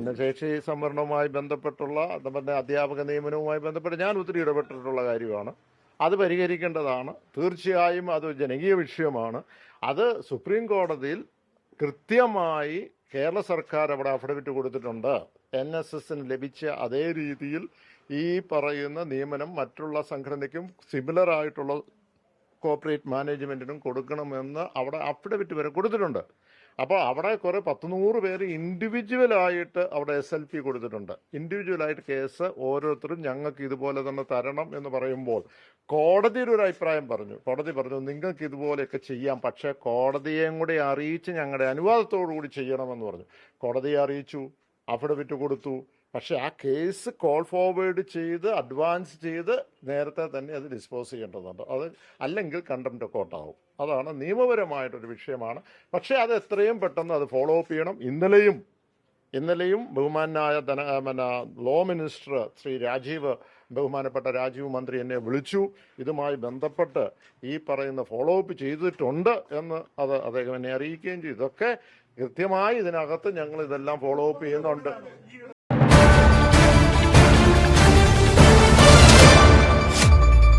ഭിന്നശേഷി സംവരണവുമായി ബന്ധപ്പെട്ടുള്ള അതുപോലെ അധ്യാപക നിയമനവുമായി ബന്ധപ്പെട്ട് ഞാൻ ഒത്തിരി ഇടപെട്ടിട്ടുള്ള കാര്യമാണ്. അത് പരിഹരിക്കേണ്ടതാണ്. തീർച്ചയായും അത് ജനകീയ വിഷയമാണ്. അത് സുപ്രീം കോടതിയിൽ കൃത്യമായി കേരള സർക്കാർ അവിടെ അഫിഡവിറ്റ് കൊടുത്തിട്ടുണ്ട്. എൻ എസ് എസിന് ലഭിച്ച അതേ രീതിയിൽ ഈ പറയുന്ന നിയമനം മറ്റുള്ള സംഘടനയ്ക്കും സിമിലർ ആയിട്ടുള്ള കോർപ്പറേറ്റ് മാനേജ്മെന്റിനും കൊടുക്കണമെന്ന് അവിടെ അഫിഡവിറ്റ് വരെ കൊടുത്തിട്ടുണ്ട്. അപ്പോൾ അവിടെ കുറേ പത്ത് നൂറ് പേര് ഇൻഡിവിജ്വലായിട്ട് അവിടെ എസ് എൽ പി കൊടുത്തിട്ടുണ്ട്. ഇൻഡിവിജ്വലായിട്ട് കേസ് ഓരോരുത്തരും ഞങ്ങൾക്ക് ഇതുപോലെ തന്നെ തരണം എന്ന് പറയുമ്പോൾ കോടതിയുടെ ഒരു അഭിപ്രായം പറഞ്ഞു. കോടതി പറഞ്ഞു നിങ്ങൾക്ക് ഇതുപോലെയൊക്കെ ചെയ്യാം പക്ഷേ കോടതിയെയും കൂടി അറിയിച്ച് ഞങ്ങളുടെ അനുവാദത്തോടു കൂടി ചെയ്യണമെന്ന് പറഞ്ഞു. കോടതിയെ അറിയിച്ചു അഫിഡവിറ്റ് കൊടുത്തു. പക്ഷേ ആ കേസ് കോൾ ഫോർവേഡ് ചെയ്ത് അഡ്വാൻസ് ചെയ്ത് നേരത്തെ തന്നെ അത് ഡിസ്പോസ് ചെയ്യേണ്ടതുണ്ട്. അത് അല്ലെങ്കിൽ കണ്ടംപ്റ്റ് കോട്ടാവും. അതാണ് നിയമപരമായിട്ടൊരു വിഷയമാണ്. പക്ഷേ അത് എത്രയും പെട്ടെന്ന് അത് ഫോളോ അപ്പ് ചെയ്യണം. ഇന്നലെയും ഇന്നലെയും ബഹുമാനായ ധന പിന്നെ ലോ മിനിസ്റ്റർ ശ്രീ രാജീവ് ബഹുമാനപ്പെട്ട രാജീവ് മന്ത്രി എന്നെ വിളിച്ചു. ഇതുമായി ബന്ധപ്പെട്ട് ഈ പറയുന്ന ഫോളോ അപ്പ് ചെയ്തിട്ടുണ്ട് എന്ന് അത് അദ്ദേഹം എന്നെ അറിയിക്കുകയും ചെയ്തു. ഇതൊക്കെ കൃത്യമായി ഇതിനകത്ത് ഞങ്ങൾ ഇതെല്ലാം ഫോളോ അപ്പ് ചെയ്യുന്നുണ്ട്.